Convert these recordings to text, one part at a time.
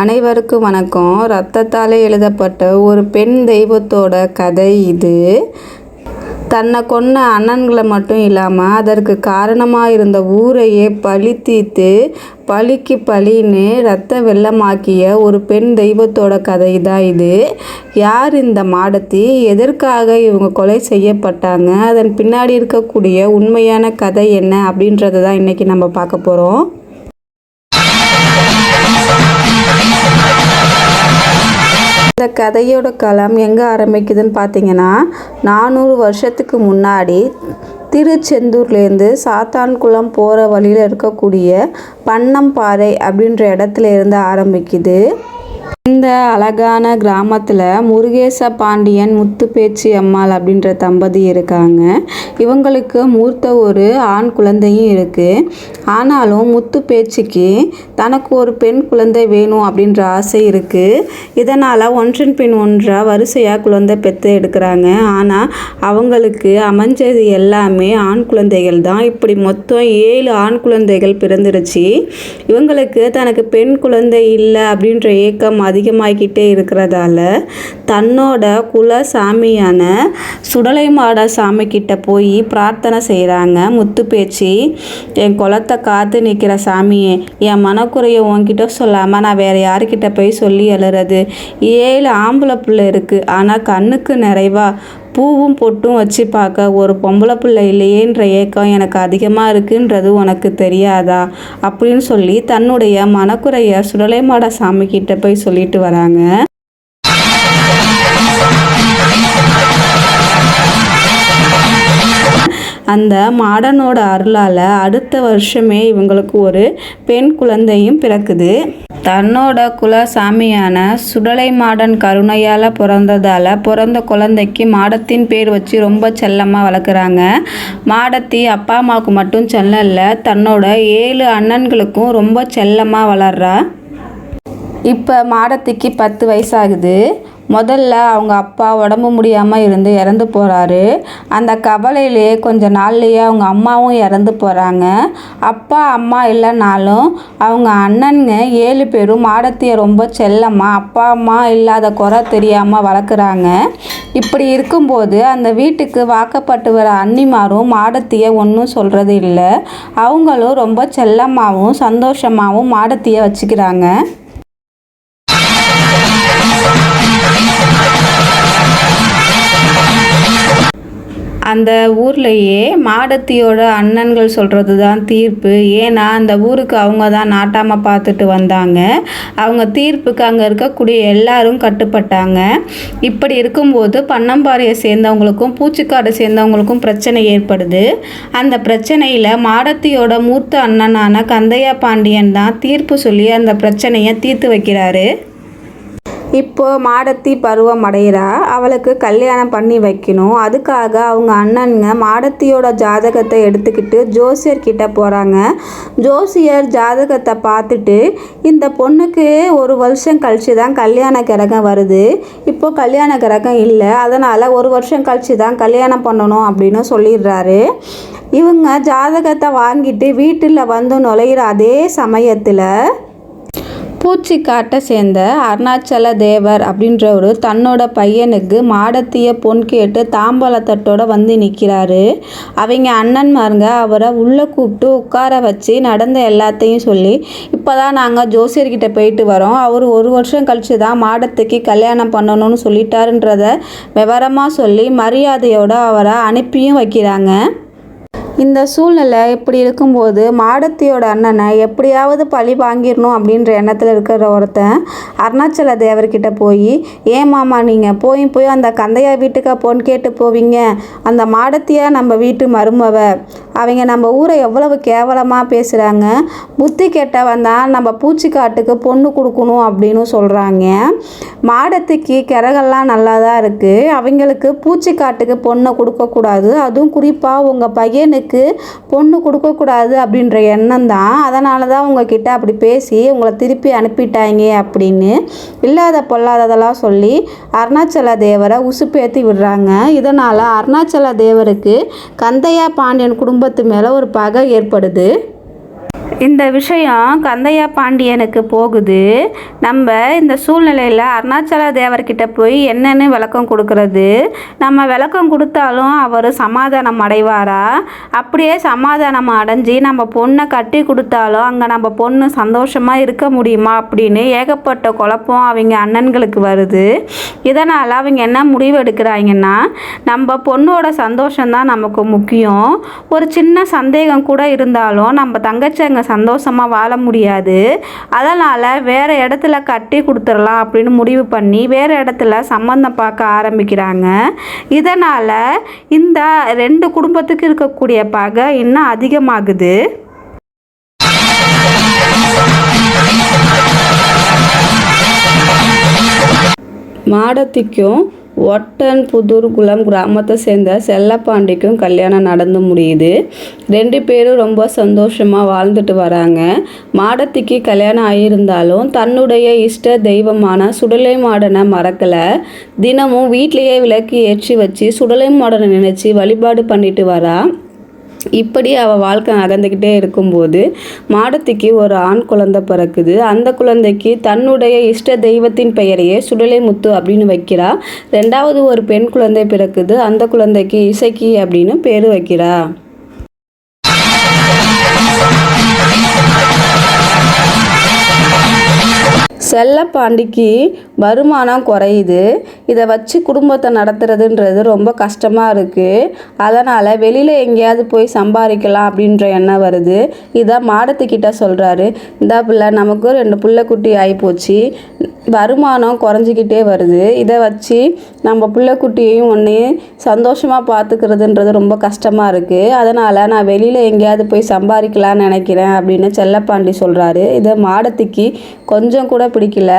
அனைவருக்கும் வணக்கம். ரத்தத்தாலே எழுதப்பட்ட ஒரு பெண் தெய்வத்தோட கதை இது. தன்னை கொன்ன அண்ணன்களை மட்டும் இல்லாமல் அதற்கு காரணமாக இருந்த ஊரையே பழி தீர்த்து பழிக்கு பழின்னு ரத்த வெள்ளமாக்கிய ஒரு பெண் தெய்வத்தோட கதை தான் இது. யார் இந்த மாடத்தி? எதற்காக இவங்க கொலை செய்யப்பட்டாங்க? அதன் பின்னாடி இருக்கக்கூடிய உண்மையான கதை என்ன அப்படின்றத தான் இன்றைக்கி நம்ம பார்க்க போகிறோம் இந்த கதையோட களம் எங்கே ஆரம்பிக்குதுன்னு பார்த்தீங்கன்னா நானூறு வருஷத்துக்கு முன்னாடி திருச்செந்தூர்லேருந்து சாத்தான்குளம் போகிற வழியில் இருக்கக்கூடிய பன்னம்பாறை அப்படின்ற இடத்துல இருந்து ஆரம்பிக்குது. இந்த அழகான கிராமத்தில் முருகேச பாண்டியன் முத்துப்பேச்சி அம்மாள் அப்படின்ற தம்பதி இருக்காங்க. இவங்களுக்கு மூர்த்த ஒரு ஆண் குழந்தையும் இருக்குது ஆனாலும் முத்துப்பேச்சிக்கு தனக்கு ஒரு பெண் குழந்தை வேணும் அப்படின்ற ஆசை இருக்குது இதனால் ஒன்றன் பின் ஒன்றாக வரிசையாக குழந்தை பெற்று எடுக்கிறாங்க. ஆனால் அவங்களுக்கு அமைஞ்சது எல்லாமே ஆண் குழந்தைகள் தான். இப்படி மொத்தம் ஏழு ஆண் குழந்தைகள் பிறந்துருச்சு. இவங்களுக்கு தனக்கு பெண் குழந்தை இல்லை அப்படின்ற ஏக்கம் அதிகமாகிக்கிட்டே இருக்கிறதால தன்னோட குல சாமியான சுடலை மாட சாமிக்கிட்ட போய் பிரார்த்தனை செய்கிறாங்க முத்து பேச்சு என் குலத்தை காத்து நிற்கிற சாமியே என் மனக்குறையை உன்கிட்ட சொல்லாமல் நான் வேறு யாருக்கிட்ட போய் சொல்லி எழுறது? ஏழு ஆம்பளை பிள்ளை இருக்குது ஆனால் கண்ணுக்கு நிறைவாக பூவும் பொட்டும் வச்சு பார்க்க ஒரு பொம்பளை பிள்ளை இல்லையேன்ற ஏக்கம் எனக்கு அதிகமாக இருக்குன்றது உனக்கு தெரியாதா? அப்படின்னு சொல்லி தன்னுடைய மனக்குறைய சுடலைமாட சாமி கிட்ட போய் சொல்லிட்டு வராங்க. அந்த மாடனோட அருளால் அடுத்த வருஷமே இவங்களுக்கு ஒரு பெண் குழந்தையும் பிறக்குது. தன்னோட குல சாமியான சுடலை மாடன் கருணையால் பிறந்ததால் பிறந்த குழந்தைக்கு மாடத்தின் பேர் வச்சு ரொம்ப செல்லமாக வளர்க்குறாங்க. மாடத்தி அப்பா அம்மாவுக்கு மட்டும் செல்லம் இல்லை தன்னோட ஏழு அண்ணன்களுக்கும் ரொம்ப செல்லமாக வளர்றா. இப்போ மாடத்திக்கு பத்து வயசாகுது. முதல்ல அவங்க அப்பா உடம்பு முடியாமல் இருந்து இறந்து போகிறாரு அந்த கவலையிலே கொஞ்ச நாள்லேயே அவங்க அம்மாவும் இறந்து போகிறாங்க அப்பா அம்மா இல்லைனாலும் அவங்க அண்ணனுங்க ஏழு பேரும் மாடத்தியை ரொம்ப செல்லமாக அப்பா அம்மா இல்லாத குறை தெரியாமல் வளர்க்குறாங்க. இப்படி இருக்கும்போது அந்த வீட்டுக்கு வாக்கப்பட்டு வர அன்னிமாரும் மாடத்தியை ஒன்றும் சொல்கிறது இல்லை அவங்களும் ரொம்ப செல்லமாகவும் சந்தோஷமாகவும் மாடத்தியை வச்சுக்கிறாங்க. அந்த ஊர்லேயே மாடத்தியோட அண்ணன்கள் சொல்கிறது தான் தீர்ப்பு. ஏன்னா அந்த ஊருக்கு அவங்க தான் நாட்டாமல் பார்த்துட்டு வந்தாங்க. அவங்க தீர்ப்புக்கு அங்கே இருக்கக்கூடிய எல்லாரும் கட்டுப்பட்டாங்க. இப்படி இருக்கும்போது பன்னம்பாறையை சேர்ந்தவங்களுக்கும் பூச்சிக்காடை சேர்ந்தவங்களுக்கும் பிரச்சனை ஏற்படுது. அந்த பிரச்சனையில் மாடத்தியோட மூத்த அண்ணனான கந்தையா பாண்டியன் தான் தீர்ப்பு சொல்லி அந்த பிரச்சனையை தீர்த்து வைக்கிறாரு. இப்போ மாடத்தி பருவம் அடைகிறா அவளுக்கு கல்யாணம் பண்ணி வைக்கணும். அதுக்காக அவங்க அண்ணனுங்க மாடத்தியோட ஜாதகத்தை எடுத்துக்கிட்டு ஜோசியர் கிட்ட போகிறாங்க ஜோசியர் ஜாதகத்தை பார்த்துட்டு இந்த பொண்ணுக்கு ஒரு வருஷம் கழிச்சு தான் கல்யாண கிரகம் வருது. இப்போ கல்யாண கிரகம் இல்லை. அதனால் ஒரு வருஷம் கழிச்சு தான் கல்யாணம் பண்ணணும் அப்படின்னு சொல்லிடுறாரு. இவங்க ஜாதகத்தை வாங்கிட்டு வீட்டில் வந்து நுழையிற அதே சமயத்தில் பூச்சிக்காட்டை சேர்ந்த அருணாச்சல தேவர் அப்படின்றவர் தன்னோட பையனுக்கு மாடத்திய பொன் கேட்டு தாம்பாளத்தட்டோட வந்து நிற்கிறாரு அவங்க அண்ணன்மாருங்க அவரை உள்ளே கூப்பிட்டு உட்கார வச்சு நடந்த எல்லாத்தையும் சொல்லி இப்போ தான் நாங்கள் ஜோசியர்கிட்ட போயிட்டு வரோம். அவர் ஒரு வருஷம் கழிச்சு தான் மாடத்துக்கு கல்யாணம் பண்ணணும்னு சொல்லிட்டாருன்றத விவரமாக சொல்லி மரியாதையோடு அவரை அனுப்பியும் வைக்கிறாங்க. இந்த சூழ்நிலை இப்படி இருக்கும்போது மாடத்தியோட அண்ணனை எப்படியாவது பழி வாங்கிடணும் அப்படின்ற எண்ணத்தில் இருக்கிற ஒருத்தன் அருணாச்சல தேவர்கிட்ட போய் ஏன் மாமா நீங்கள் போய் போய் அந்த கந்தையா வீட்டுக்கா பொன் கேட்டு போவீங்க. அந்த மாடத்தியா நம்ம வீட்டு மருமவ. அவங்க நம்ம ஊரை எவ்வளவு கேவலமாக பேசுகிறாங்க புத்தி கெட்டவன் தான் நம்ம பூச்சிக்காட்டுக்கு பொண்ணு கொடுக்கணும் அப்படின்னு சொல்கிறாங்க மாடத்துக்கு கிரகெல்லாம் நல்லா தான் இருக்குது அவங்களுக்கு பூச்சிக்காட்டுக்கு பொண்ணை கொடுக்கக்கூடாது. அதுவும் குறிப்பாக உங்கள் பையனுக்கு பொண்ணு கொடுக்கக்கூடாது அப்படின்ற எண்ணம் தான். அதனால தான் உங்ககிட்ட அப்படி பேசி உங்களை திருப்பி அனுப்பிட்டாங்க அப்படின்னு இல்லாத பொல்லாததெல்லாம் சொல்லி அருணாச்சல தேவரை உசுப்பேற்றி விடுறாங்க. இதனால் அருணாச்சல தேவருக்கு கந்தையா பாண்டியன் குடும்பத்து மேலே ஒரு பகை ஏற்படுது. இந்த விஷயம் கந்தையா பாண்டியனுக்கு போகுது. நம்ம இந்த சூழ்நிலையில் அருணாச்சல தேவர்கிட்ட போய் என்னென்னு விளக்கம் கொடுக்கறது. நம்ம விளக்கம் கொடுத்தாலும் அவர் சமாதானம் அடைவாரா? அப்படியே சமாதானம் அடைஞ்சு நம்ம பொண்ணை கட்டி கொடுத்தாலும் அங்கே நம்ம பொண்ணு சந்தோஷமாக இருக்க முடியுமா அப்படின்னு ஏகப்பட்ட குழப்பம் அவங்க அண்ணன்களுக்கு வருது. இதனால் அவங்க என்ன முடிவு எடுக்கிறாங்கன்னா நம்ம பொண்ணோட சந்தோஷம்தான் நமக்கு முக்கியம். ஒரு சின்ன சந்தேகம் கூட இருந்தாலும் நம்ம தங்கச்சி அங்கே சந்தோஷமாக வாழ முடியாது. அதனால் வேறு இடத்துல கட்டி கொடுத்துடலாம் அப்படின்னு முடிவு பண்ணி வேறு இடத்துல சம்மந்தம் பார்க்க ஆரம்பிக்கிறாங்க. இதனால் இந்த ரெண்டு குடும்பத்துக்கு இருக்கக்கூடிய பகை இன்னும் அதிகமாகுது. மாடத்திக்கும் ஒட்டன் புதூர்குளம் கிராமத்தை சேர்ந்த செல்லப்பாண்டிக்கும் கல்யாணம் நடந்து முடியுது. ரெண்டு பேரும் ரொம்ப சந்தோஷமாக வாழ்ந்துட்டு வராங்க. மாடத்திக்கு கல்யாணம் ஆகியிருந்தாலும் தன்னுடைய இஷ்ட தெய்வமான சுடலை மாடனை மறக்கலை. தினமும் வீட்லேயே விளக்கு ஏற்றி வச்சு சுடலை மாடனை நினச்சி வழிபாடு பண்ணிட்டு வரா. இப்படி அவள் வாழ்க்கை நடந்துக்கிட்டே இருக்கும்போது மாடத்திக்கு ஒரு ஆண் குழந்தை பிறக்குது. அந்த குழந்தைக்கு தன்னுடைய இஷ்ட தெய்வத்தின் பெயரையே சுடலை முத்து அப்படின்னு வைக்கிறா. ரெண்டாவது ஒரு பெண் குழந்தை பிறக்குது. அந்த குழந்தைக்கு இசைக்கு அப்படின்னு பேர் வைக்கிறா. செல்லப்பாண்டிக்கு வருமானம் குறையுது. இதை வச்சு குடும்பத்தை நடத்துறதுன்றது ரொம்ப கஷ்டமாக இருக்குது அதனால் வெளியில் எங்கேயாவது போய் சம்பாதிக்கலாம் அப்படின்ற எண்ணம் வருது. இதை மாடத்துக்கிட்ட சொல்கிறாரு இந்த பிள்ளை நமக்கு ரெண்டு பிள்ளைக்குட்டி ஆகிப்போச்சு வருமானம் குறைஞ்சிக்கிட்டே வருது. இதை வச்சு நம்ம பிள்ளைக்குட்டியையும் ஒன்று சந்தோஷமாக பார்த்துக்கிறதுன்றது ரொம்ப கஷ்டமாக இருக்குது அதனால் நான் வெளியில் எங்கேயாவது போய் சம்பாதிக்கலான்னு நினைக்கிறேன் அப்படின்னு செல்லப்பாண்டி சொல்கிறாரு இதை மாடத்துக்கு கொஞ்சம் கூட பிடிக்கல.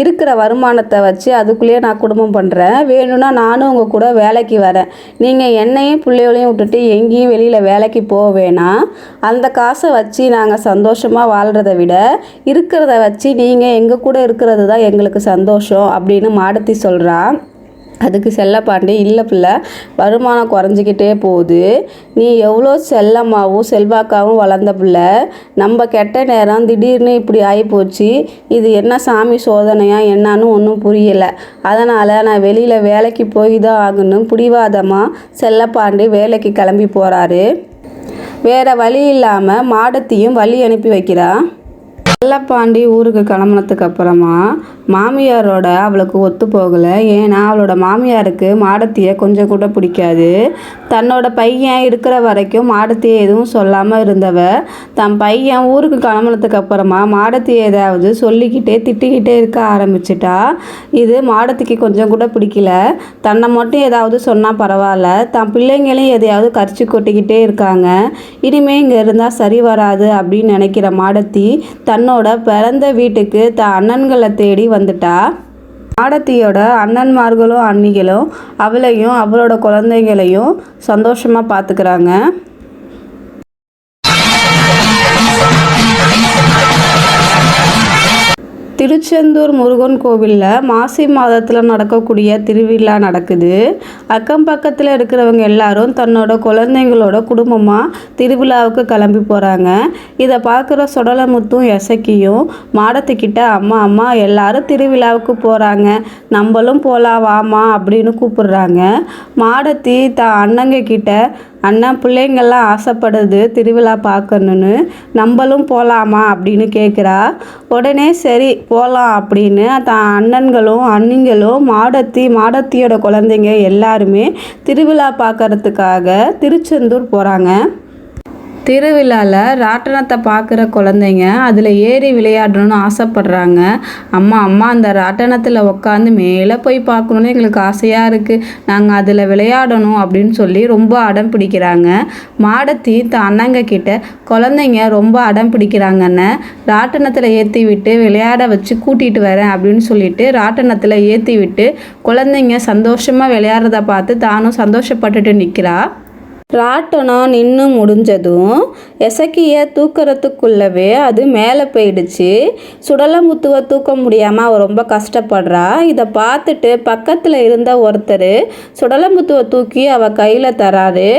இருக்கிற வருமானத்தை வச்சு அதுக்குள்ளேயே நான் குடும்பம் பண்ணுறேன் வேணும்னா நானும் உங்கள் கூட வேலைக்கு வரேன். நீங்கள் என்னையும் பிள்ளைகளையும் விட்டுட்டு எங்கேயும் வெளியில் வேலைக்கு போக வேணாம். அந்த காசை வச்சு நாங்கள் சந்தோஷமாக வாழ்கிறத விட இருக்கிறத வச்சு நீங்கள் எங்கள் கூட இருக்கிறது தான் எங்களுக்கு சந்தோஷம் அப்படின்னு மாடத்தி சொல்கிறான் அதுக்கு செல்லப்பாண்டி இல்லை பிள்ளை வருமானம் குறைஞ்சிக்கிட்டே போகுது. நீ எவ்வளோ செல்லமாகவும் செல்வாக்காகவும் வளர்ந்த பிள்ளை. நம்ம கெட்ட நேரம் திடீர்னு இப்படி ஆகிப்போச்சு இது என்ன சாமி சோதனையா என்னான்னு ஒன்றும் புரியலை. அதனால் நான் வெளியில் வேலைக்கு போய் தான் ஆகணும். பிடிவாதமாக செல்லப்பாண்டி வேலைக்கு கிளம்பி போகிறாரு வேறு வழி இல்லாமல் மாடத்தையும் வழி அனுப்பி வைக்கிறா. செல்லப்பாண்டி ஊருக்கு கிளம்புனதுக்கு அப்புறமா மாமியாரோட அவளுக்கு ஒத்து போகலை. ஏன்னா அவளோட மாமியாருக்கு மாடத்தியை கொஞ்சம் கூட பிடிக்காது. தன்னோட பையன் இருக்கிற வரைக்கும் மாடத்தியை எதுவும் சொல்லாமல் இருந்தவ தன் பையன் ஊருக்கு கிளம்புனதுக்கு அப்புறமா மாடத்தியை ஏதாவது சொல்லிக்கிட்டே திட்டிக்கிட்டே இருக்க ஆரம்பிச்சிட்டா. இது மாடத்திக்கு கொஞ்சம் கூட பிடிக்கல. தன்னை மட்டும் ஏதாவது சொன்னால் பரவாயில்ல. தன் பிள்ளைங்களையும் எதையாவது கரிச்சு கொட்டிக்கிட்டே இருக்காங்க. இனிமே இங்கே இருந்தால் சரி வராது அப்படின்னு நினைக்கிற மாடத்தி தன்னோட பிறந்த வீட்டுக்கு த அண்ணன்களை தேடி வந்துட்டா. ஆடத்தியோட அண்ணன்மார்களும் அண்ணிகளும் அவளையும் அவளோட குழந்தைங்களையும் சந்தோஷமாக பார்த்துக்கிறாங்க திருச்செந்தூர் முருகன் கோவிலில் மாசி மாதத்தில் நடக்கக்கூடிய திருவிழா நடக்குது. அக்கம் பக்கத்தில் இருக்கிறவங்க எல்லாரும் தன்னோட குழந்தைங்களோட குடும்பமாக திருவிழாவுக்கு கிளம்பி போகிறாங்க இதை பார்க்குற சுடலமுத்தும் எசக்கியும் மாடத்துக்கிட்ட அம்மா அம்மா எல்லாரும் திருவிழாவுக்கு போகிறாங்க நம்மளும் போகலாம் வாமா அப்படின்னு கூப்பிடுறாங்க. மாடத்தி த அண்ணங்க கிட்ட அண்ணா பிள்ளைங்கள்லாம் ஆசைப்படுது திருவிழா பார்க்கணுன்னு நம்மளும் போகலாமா அப்படின்னு கேட்குறா. உடனே சரி போகலாம் அப்படின்னு தான் அண்ணன்களும் அண்ணிங்களும் மாடத்தி மாடத்தியோட குழந்தைங்க எல்லாருமே திருவிழா பார்க்கறதுக்காக திருச்செந்தூர் போகிறாங்க திருவிழாவில் ராட்டனத்தை பார்க்குற குழந்தைங்க அதில் ஏறி விளையாடணும்னு ஆசைப்பட்றாங்க. அம்மா அம்மா அந்த ராட்டனத்தில் உட்காந்து மேலே போய் பார்க்கணுன்னு எங்களுக்கு ஆசையாக இருக்குது நாங்கள் அதில் விளையாடணும் அப்படின்னு சொல்லி ரொம்ப அடம் பிடிக்கிறாங்க. மாடத்தி த அண்ணங்க கிட்ட குழந்தைங்க ரொம்ப அடம் பிடிக்கிறாங்கன்னு ராட்டனத்தில் ஏற்றி விட்டு விளையாட வச்சு கூட்டிகிட்டு வரேன் அப்படின்னு சொல்லிட்டு ராட்டனத்தில் ஏற்றி விட்டு குழந்தைங்க சந்தோஷமாக விளையாடுறத பார்த்து தானும் சந்தோஷப்பட்டுட்டு நிற்கிறா ராட்டணம் நின்று முடிஞ்சதும் எசக்கிய தூக்கறதுக்குள்ளவே அது மேலே போயிடுச்சு. சுடலமுத்துவை தூக்க முடியாமல் அவள் ரொம்ப கஷ்டப்படுறா. இதை பார்த்துட்டு பக்கத்தில் இருந்த ஒருத்தர் சுடலமுத்துவை தூக்கி அவள் கையில் தராரு.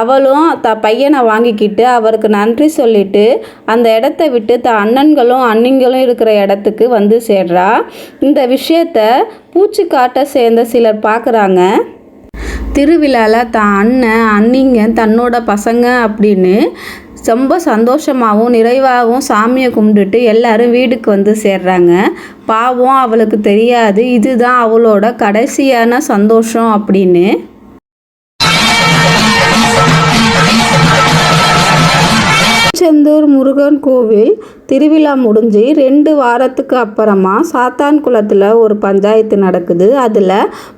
அவளும் த பையனை வாங்கிக்கிட்டு அவருக்கு நன்றி சொல்லிட்டு அந்த இடத்த விட்டு த அண்ணன்களும் அண்ணிங்களும் இருக்கிற இடத்துக்கு வந்து சேர்றா. இந்த விஷயத்த பூச்சிக்காட்டை சேர்ந்த சிலர் பார்க்குறாங்க திருவிழாவில் தான் அண்ணன் அண்ணிங்க தன்னோட பசங்க அப்படின்னு ரொம்ப சந்தோஷமாகவும் நிறைவாகவும் சாமியை கும்பிட்டுட்டு எல்லாரும் வீட்டுக்கு வந்து சேர்றாங்க. பாவம் அவளுக்கு தெரியாது. இதுதான் அவளோட கடைசியான சந்தோஷம் அப்படின்னு திருச்செந்தூர் முருகன் கோவில் திருவிழா முடிஞ்சு ரெண்டு வாரத்துக்கு அப்புறமா சாத்தான் குளத்தில் ஒரு பஞ்சாயத்து நடக்குது. அதில்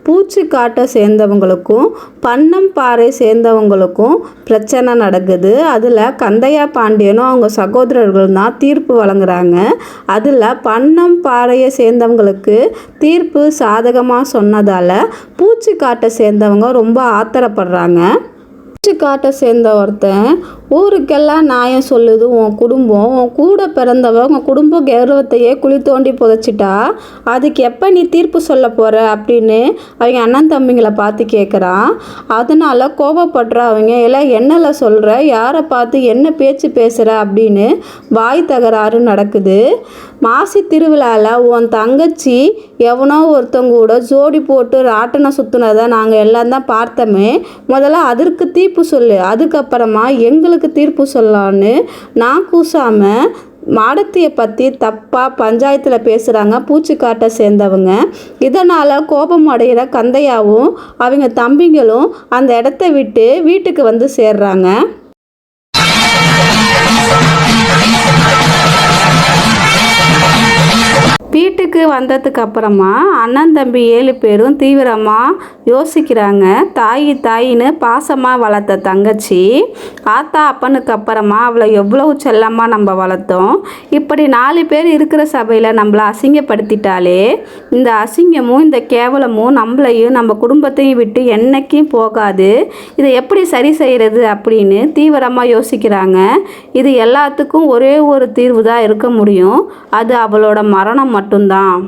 பூச்சிக்காட்டை சேர்ந்தவங்களுக்கும் பன்னம் பாறை சேர்ந்தவங்களுக்கும் பிரச்சனை நடக்குது. அதில் கந்தையா பாண்டியனும் அவங்க சகோதரர்கள் தான் தீர்ப்பு வழங்குறாங்க. அதில் பன்னம் பாறையை சேர்ந்தவங்களுக்கு தீர்ப்பு சாதகமாக சொன்னதால் பூச்சிக்காட்டை சேர்ந்தவங்க ரொம்ப ஆத்திரப்படுறாங்க. காட்டை சேர்ந்த ஒருத்தன் ஊருக்கெல்லாம் நியாயம் சொல்லுது உன் குடும்பம். உன் கூட பிறந்தவ உன் குடும்ப கௌரவத்தையே குழி தோண்டி புதைச்சிட்டா அதுக்கு எப்போ நீ தீர்ப்பு சொல்ல போகிற அப்படின்னு அவங்க அண்ணன் தம்பிங்களை பார்த்து கேட்குறான் அதனால் கோபப்படுற அவங்க எல்லாம் என்னல சொல்கிற யாரை பார்த்து என்ன பேச்சு பேசுகிற அப்படின்னு வாய் தகராறு நடக்குது. மாசி திருவிழாவில் உன் தங்கச்சி எவனோ ஒருத்தங்க கூட ஜோடி போட்டு ராட்டனை சுற்றுனதை நாங்கள் எல்லாம் தான் பார்த்தோமே. முதல்ல அதற்கு தீர்ப்பு சொல்லு. அதுக்கப்புறமா எங்களுக்கு தீர்ப்பு சொல்லலான்னு நான் கூசாமல் மாடத்தியை பற்றி தப்பாக பஞ்சாயத்தில் பேசுகிறாங்க பூச்சிக்காட்டை சேர்ந்தவங்க. இதனால் கோபம் அடைகிற கந்தையாவும் அவங்க தம்பிங்களும் அந்த இடத்த விட்டு வீட்டுக்கு வந்து சேர்றாங்க. வீட்டுக்கு வந்ததுக்கு அப்புறமா அண்ணன் தம்பி ஏழு பேரும் தீவிரமாக யோசிக்கிறாங்க. தாய் தாயின்னு பாசமாக வளர்த்த தங்கச்சி ஆத்தா அப்பனுக்கு அப்புறமா அவளை எவ்வளவு செல்லமாக நம்ம வளர்த்தோம். இப்படி நாலு பேர் இருக்கிற சபையில் நம்மளை அசிங்கப்படுத்திட்டாலே இந்த அசிங்கமும் இந்த கேவலமும் நம்மளையும் நம்ம குடும்பத்தையும் விட்டு என்னைக்கும் போகாது. இதை எப்படி சரி செய்கிறது அப்படின்னு தீவிரமாக யோசிக்கிறாங்க. இது எல்லாத்துக்கும் ஒரே ஒரு தீர்வு தான் இருக்க முடியும். அது அவளோட மரணம் மட்டும் மட்டும்தான்.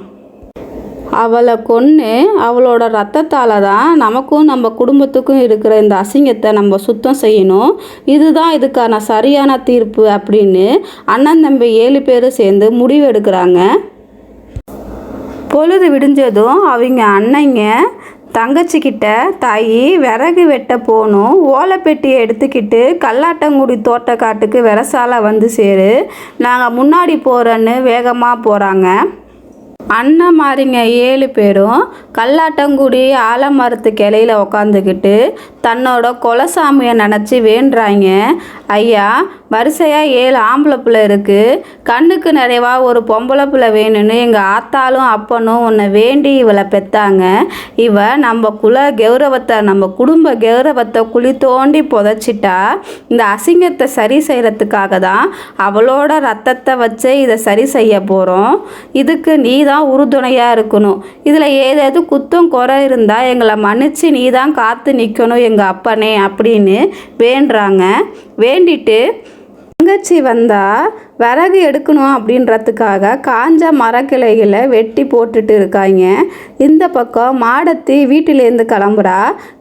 அவளை கொன்று அவளோட ரத்தத்தால் தான் நமக்கும் நம்ம குடும்பத்துக்கும் இருக்கிற இந்த அசிங்கத்தை நம்ம சுத்தம் செய்யணும். இதுதான் இதுக்கான சரியான தீர்ப்பு அப்படின்னு அண்ணன் தம்பி ஏழு பேர் சேர்ந்து முடிவு எடுக்கிறாங்க. பொழுது விடிஞ்சதும் அவங்க அண்ணங்க தங்கச்சிக்கிட்ட தாயி விறகு வெட்ட போகணும். ஓலைப்பெட்டியை எடுத்துக்கிட்டு கல்லாட்டங்குடி தோட்டக்காட்டுக்கு விரசால வந்து சேரு. நாங்கள் முன்னாடி போகிறோன்னு வேகமாக போகிறாங்க அண்ணன் மாதிரிங்க ஏழு பேரும் கல்லாட்டங்குடி ஆலமரத்து கிளையில உக்காந்துக்கிட்டு தன்னோட குலசாமியை நினச்சி வேண்டுறாங்க. ஐயா வரிசையாக ஏழு ஆம்பளை பிள்ளை இருக்குது கண்ணுக்கு நிறைவா ஒரு பொம்பளை பிள்ளை வேணும்னு எங்கள் ஆத்தாலும் அப்பனும் உன்னை வேண்டி இவளை பெத்தாங்க. இவ நம்ம குல கௌரவத்தை நம்ம குடும்ப கௌரவத்தை குழி தோண்டி புதைச்சிட்டா. இந்த அசிங்கத்தை சரி செய்கிறதுக்காக தான் அவளோட ரத்தத்தை வச்சு இதை சரி செய்ய போகிறோம் இதுக்கு நீ தான் உறுதுணையாக இருக்கணும். இதில் ஏதாவது குத்தம் குறை இருந்தால் எங்களை மன்னிச்சு நீ தான் காத்து நிற்கணும் எங்கள் அப்பனே அப்படின்னு வேண்டுறாங்க. வேண்டிட்டு தங்கச்சி வந்தால் விறகு எடுக்கணும் அப்படின்றதுக்காக காஞ்ச மரக்கிளைகளை வெட்டி போட்டுட்டு இருக்காங்க. இந்த பக்கம் மாடத்தி வீட்டிலேருந்து கிளம்புறா.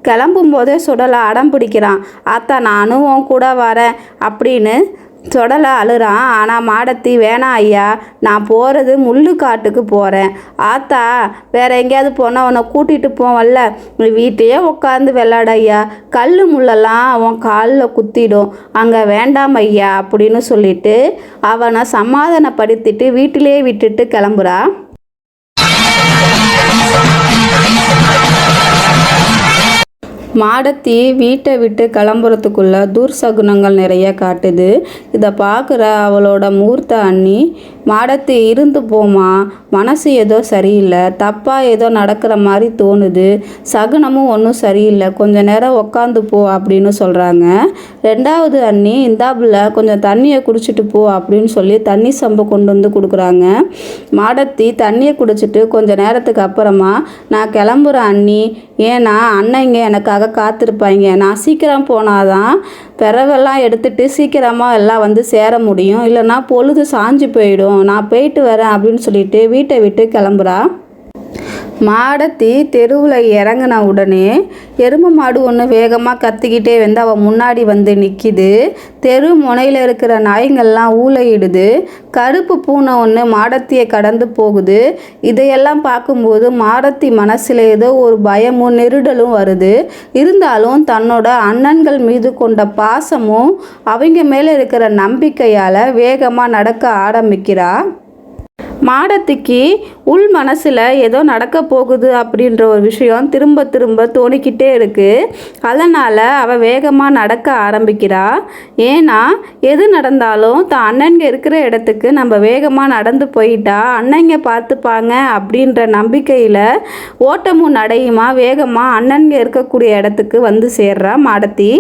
கிளம்பும் போதே சுடலை அடம் பிடிக்கிறான். அத்தா நானும் உன் கூட வரேன் அப்படின்னு சொடலை அழுறான். ஆனால் மாடத்தி வேணாம் ஐயா நான் போகிறது முள்ளு காட்டுக்கு போகிறேன் ஆத்தா வேற எங்கேயாவது போனால் உன்னை கூட்டிகிட்டு போவல்ல. நீ வீட்டையே உட்காந்து விளாட ஐயா. கல் முள்ளெல்லாம் அவன் காலில் குத்திடும். அங்கே வேண்டாம் ஐயா அப்படின்னு சொல்லிட்டு அவனை சமாதானப்படுத்திட்டு வீட்டிலே விட்டுட்டு கிளம்புறா. மாடத்தி வீட்டை விட்டு கிளம்புறதுக்குள்ள துர்சகுனங்கள் நிறைய காட்டுது. இதை பார்க்குற அவளோட மூர்த்த அண்ணி மாடத்தி இருந்து போமா மனசு ஏதோ சரியில்லை தப்பாக ஏதோ நடக்கிற மாதிரி தோணுது சகுனமும் ஒன்றும் சரியில்லை கொஞ்ச நேரம் உக்காந்து போ அப்படின்னு சொல்கிறாங்க ரெண்டாவது அண்ணி இந்தாப்புல கொஞ்சம் தண்ணியை குடிச்சிட்டு போ அப்படின்னு சொல்லி தண்ணி சம்பு கொண்டு வந்து கொடுக்குறாங்க. மாடத்தி தண்ணியை குடிச்சிட்டு கொஞ்சம் நேரத்துக்கு அப்புறமா நான் கிளம்புறேன் அண்ணி ஏன்னா அண்ணன் இங்கே எனக்காக காத்திருப்பாங்க நான் சீக்கிரம் போனாதான் பிறவெல்லாம் எடுத்துட்டு சீக்கிரமாக எல்லாம் வந்து சேர முடியும். இல்லைன்னா பொழுது சாஞ்சு போயிடும். நான் போயிட்டு வரேன் அப்படின்னு சொல்லிட்டு வீட்டை விட்டு கிளம்புறா? மாடத்தி தெருவில் இறங்கின உடனே எருமை மாடு ஒன்று வேகமாக கத்திக்கிட்டே வந்து அவள் முன்னாடி வந்து நிற்கிது தெரு முனையில் இருக்கிற நாய்ங்கள்லாம் ஊழையிடுது கருப்பு பூனை ஒன்று மாடத்தியை கடந்து போகுது. இதையெல்லாம் பார்க்கும்போது மாடத்தி மனசில் ஏதோ ஒரு பயமும் நெருடலும் வருது. இருந்தாலும் தன்னோட அண்ணன்கள் மீது கொண்ட பாசமும் அவங்க மேலே இருக்கிற நம்பிக்கையால் வேகமாக நடக்க ஆரம்பிக்கிறா. மாடத்துக்கு உள் மனசில் ஏதோ நடக்க போகுது அப்படின்ற ஒரு விஷயம் திரும்ப திரும்ப தோணிக்கிட்டே இருக்குது அதனால் அவள் வேகமாக நடக்க ஆரம்பிக்கிறா. ஏன்னா எது நடந்தாலும் தான் அண்ணன்க இருக்கிற இடத்துக்கு நம்ம வேகமாக நடந்து போயிட்டா அண்ணங்க பார்த்துப்பாங்க அப்படின்ற நம்பிக்கையில் ஓட்டமும் நடையுமா வேகமாக அண்ணன்க இருக்கக்கூடிய இடத்துக்கு வந்து சேர்றா மாடத்தி.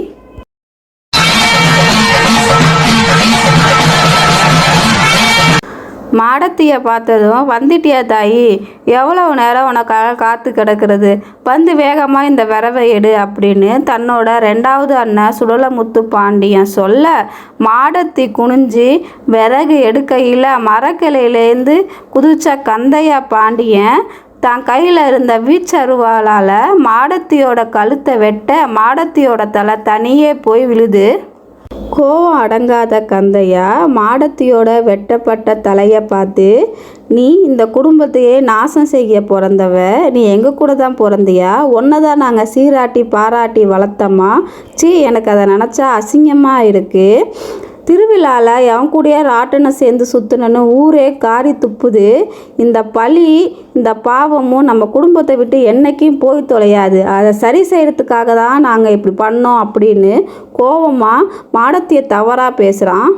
மாடத்தியை பார்த்ததும் வந்துட்டியா தாயி? எவ்வளவு நேரம் உனக்காக காத்து கிடக்கிறது? வந்து வேகமாக இந்த விரவை எடு அப்படின்னு தன்னோட ரெண்டாவது அண்ணன் சுடலமுத்து பாண்டியன் சொல்ல மாடத்தி குனிஞ்சு விறகு எடுக்கையில் மரக்கிளையிலேருந்து குதிச்ச கந்தையா பாண்டியன் தான் கையில் இருந்த வீச்சருவாளால் மாடத்தியோட கழுத்தை வெட்ட மாடத்தியோட தலை தனியே போய் விழுது. கோவம் அடங்காத கந்தையா? மாடத்தியோட வெட்டப்பட்ட தலையை பார்த்து நீ இந்த குடும்பத்தையே நாசம் செய்ய பிறந்தவ. நீ எங்கள் கூட தான் பிறந்தியா? ஒன்றை தான் நாங்கள் சீராட்டி பாராட்டி வளர்த்தம்மா சீ எனக்கு அதை நினச்சா அசிங்கமாக இருக்குது திருவிழாவில் என் கூடயே ராட்டனை சேர்ந்து சுற்றுனன்னு ஊரே காரி துப்புது. இந்த பழி இந்த பாவமும் நம்ம குடும்பத்தை விட்டு என்றைக்கும் போய் தொலையாது. அதை சரி செய்கிறதுக்காக தான் நாங்கள் இப்படி பண்ணோம் அப்படின்னு கோபமாக மாடத்திய தவறாக பேசுகிறான்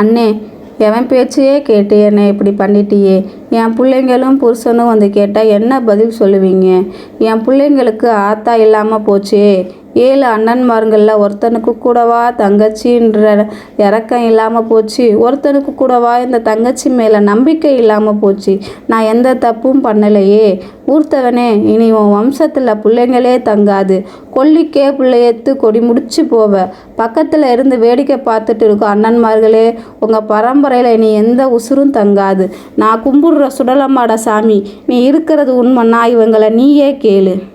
அண்ணே எவன் பேச்சையே கேட்டு என்னை இப்படி பண்ணிட்டியே? என் பிள்ளைங்களும் புருஷனும் வந்து கேட்டால் என்ன பதில் சொல்லுவீங்க? என் பிள்ளைங்களுக்கு ஆத்தா இல்லாமல் போச்சே. ஏழு அண்ணன்மார்களில் ஒருத்தனுக்கு கூடவா தங்கச்சின்ற இறக்கம் இல்லாமல் போச்சு. ஒருத்தனுக்கு கூடவா இந்த தங்கச்சி மேலே நம்பிக்கை இல்லாமல் போச்சு. நான் எந்த தப்பும் பண்ணலையே. ஊர்த்தவனே இனி உன் வம்சத்தில் பிள்ளைங்களே தங்காது. கொல்லிக்கே பிள்ளையத்து கொடி முடிச்சு போவ. பக்கத்தில் இருந்து வேடிக்கை பார்த்துட்டு இருக்கும் அண்ணன்மார்களே உங்கள் பரம்பரையில் இனி எந்த உசுரும் தங்காது. நான் கும்பிடுற சுடலமாட சாமி. நீ இருக்கிறது உண்மைன்னா இவங்களை நீயே கேளு.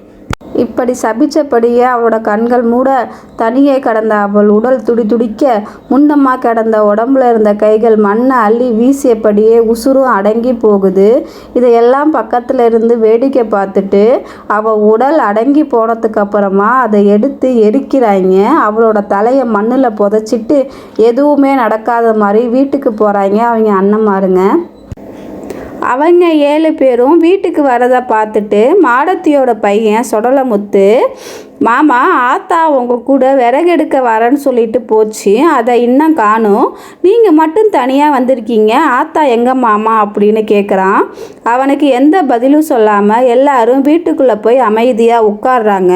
இப்படி சபிச்சபடியே அவளோட கண்கள் மூட தனியே கடந்த அவள் உடல் துடி துடிக்க முன்னம்மா கிடந்த உடம்புல இருந்த கைகள் மண்ணை அள்ளி வீசியபடியே உசுரும் அடங்கி போகுது. இதையெல்லாம் பக்கத்தில் இருந்து வேடிக்கை பார்த்துட்டு அவள் உடல் அடங்கி போனதுக்கு அப்புறமா அதை எடுத்து எரிக்கிறாங்க. அவளோட தலையை மண்ணில் புதைச்சிட்டு எதுவுமே நடக்காத மாதிரி வீட்டுக்கு போகிறாங்க அவங்க அண்ணன் மாருங்க அவங்க ஏழு பேரும் வீட்டுக்கு வரதை பார்த்துட்டு மாடத்தியோட பையன் சுடலமுத்து மாமா ஆத்தா உங்கள் கூட விறகெடுக்க வரேன்னு சொல்லிட்டு போச்சு. அதை இன்னும் காணும். நீங்கள் மட்டும் தனியாக வந்திருக்கீங்க. ஆத்தா எங்க மாமா? அப்படின்னு கேட்குறான் அவனுக்கு எந்த பதிலும் சொல்லாமல் எல்லாரும் வீட்டுக்குள்ளே போய் அமைதியாக உட்கார்றாங்க.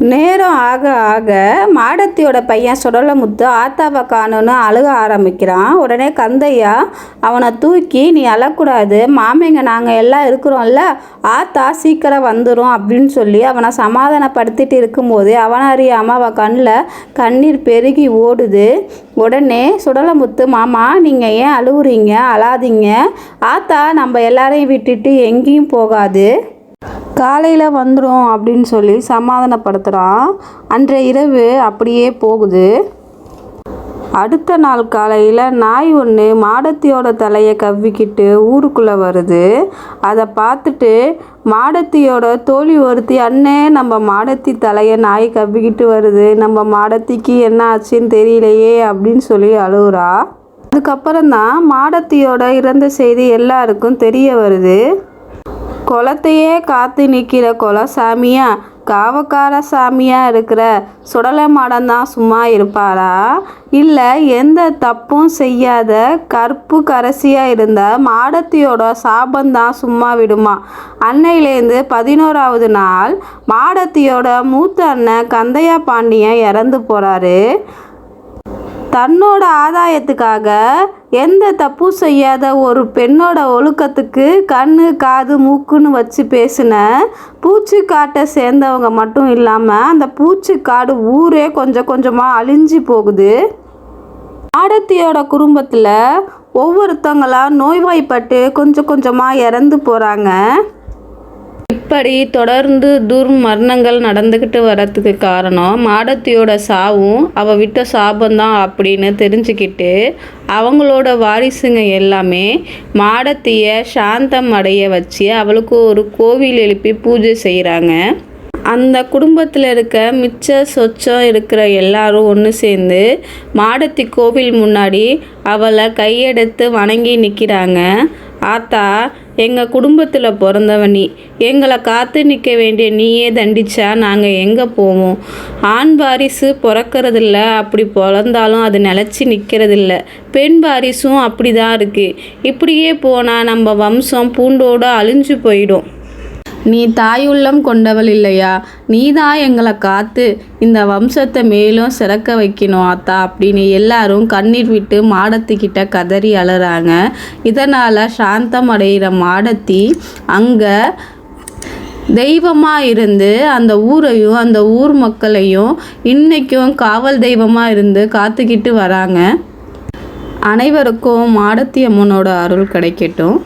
நேரம் ஆக ஆக மாடத்தியோட பையன் சுடலமுத்து ஆத்தாவை காணுன்னு அழுக ஆரம்பிக்கிறான். உடனே கந்தையா அவனை தூக்கி நீ அழக்கூடாது. மாமிங்க நாங்கள் எல்லாம் இருக்கிறோம்ல. ஆத்தா சீக்கிரம் வந்துடும் அப்படின்னு சொல்லி அவனை சமாதானப்படுத்திட்டு இருக்கும்போது அவனை அறியாமல் அவன் கண்ணில் கண்ணீர் பெருகி ஓடுது. உடனே சுடலமுத்து மாமா நீங்கள் ஏன் அழுகுறீங்க அழாதீங்க. ஆத்தா நம்ம எல்லாரையும் விட்டுட்டு எங்கேயும் போகாது. காலையில் வந்துடும் அப்படின்னு சொல்லி சமாதானப்படுத்துகிறான் அன்றைய இரவு அப்படியே போகுது. அடுத்த நாள் காலையில் நாய் ஒன்று மாடத்தியோட தலையை கவ்விக்கிட்டு ஊருக்குள்ளே வருது. அதை பார்த்துட்டு மாடத்தியோட தோழி ஒருத்தி அண்ணே நம்ம மாடத்தி தலையை நாய் கவ்விக்கிட்டு வருது. நம்ம மாடத்திக்கு என்ன ஆச்சுன்னு தெரியலையே அப்படின்னு சொல்லி அழுகுறா. அதுக்கப்புறம் தான் மாடத்தியோட இறந்த செய்தி எல்லாருக்கும் தெரிய வருது. குளத்தையே காத்து நிற்கிற குலசாமியா காவக்கார சாமியாக இருக்கிற சுடலை மாடம் தான் சும்மா இருப்பாரா இல்லை எந்த தப்பும் செய்யாத கற்பு கரசியாக இருந்த மாடத்தியோட சாபந்தான் சும்மா விடுமா? அன்னையிலேருந்து பதினோராவது நாள் மாடத்தியோட மூத்த அண்ணன் கந்தையா பாண்டியன் இறந்து போகிறாரு தன்னோட ஆதாயத்துக்காக எந்த தப்பும் செய்யாத ஒரு பெண்ணோட ஒழுக்கத்துக்கு கண்ணு காது மூக்குன்னு வச்சு பேசின பூச்சிக்காட்டை சேர்ந்தவங்க மட்டும் இல்லாமல் அந்த பூச்சிக்காடு ஊரே கொஞ்சம் கொஞ்சமாக அழிஞ்சு போகுது. ஆடத்தியோட குடும்பத்தில் ஒவ்வொருத்தவங்களா நோய்வாய்ப்பட்டு கொஞ்சம் கொஞ்சமாக இறந்து போகிறாங்க இப்படி தொடர்ந்து துர்மரணங்கள் நடந்துக்கிட்டு வர்றதுக்கு காரணம் மாடத்தியோட சாவும் அவள் விட்ட சாபந்தான் அப்படின்னு தெரிஞ்சுக்கிட்டு அவங்களோட வாரிசுங்க எல்லாமே மாடத்தியை சாந்தம் அடைய வச்சு அவளுக்கு ஒரு கோவில் எழுப்பி பூஜை செய்கிறாங்க அந்த குடும்பத்தில் இருக்க மிச்ச சொச்சம் இருக்கிற எல்லாரும் ஒன்று சேர்ந்து மாடத்தி கோவில் முன்னாடி அவளை கையெடுத்து வணங்கி நிற்கிறாங்க ஆத்தா எங்கள் குடும்பத்தில் பிறந்தவ நீ. எங்களை காத்து நிற்க வேண்டிய நீயே தண்டிச்சா நாங்கள் எங்கே போவோம்? ஆண் வாரிசு பிறக்கறதில்ல அப்படி பிறந்தாலும் அது நிலச்சி நிற்கிறதில்ல பெண் வாரிசும் அப்படி தான் இருக்குது இப்படியே போனால் நம்ம வம்சம் பூண்டோடு அழிஞ்சு போயிடும். நீ தாயுள்ளம் கொண்டவள் இல்லையா? நீ தான் எங்களை காத்து இந்த வம்சத்தை மேலும் சிறக்க வைக்கணும் ஆத்தா அப்படின்னு எல்லாரும் கண்ணீர் விட்டு மாடத்துக்கிட்ட கதறி அழறாங்க இதனால் சாந்தம் அடைகிற மாடத்தி அங்கே தெய்வமாக இருந்து அந்த ஊரையும் அந்த ஊர் மக்களையும் இன்றைக்கும் காவல் தெய்வமாக இருந்து காத்துக்கிட்டு வராங்க. அனைவருக்கும் மாடத்தி அம்மனோட அருள் கிடைக்கட்டும்.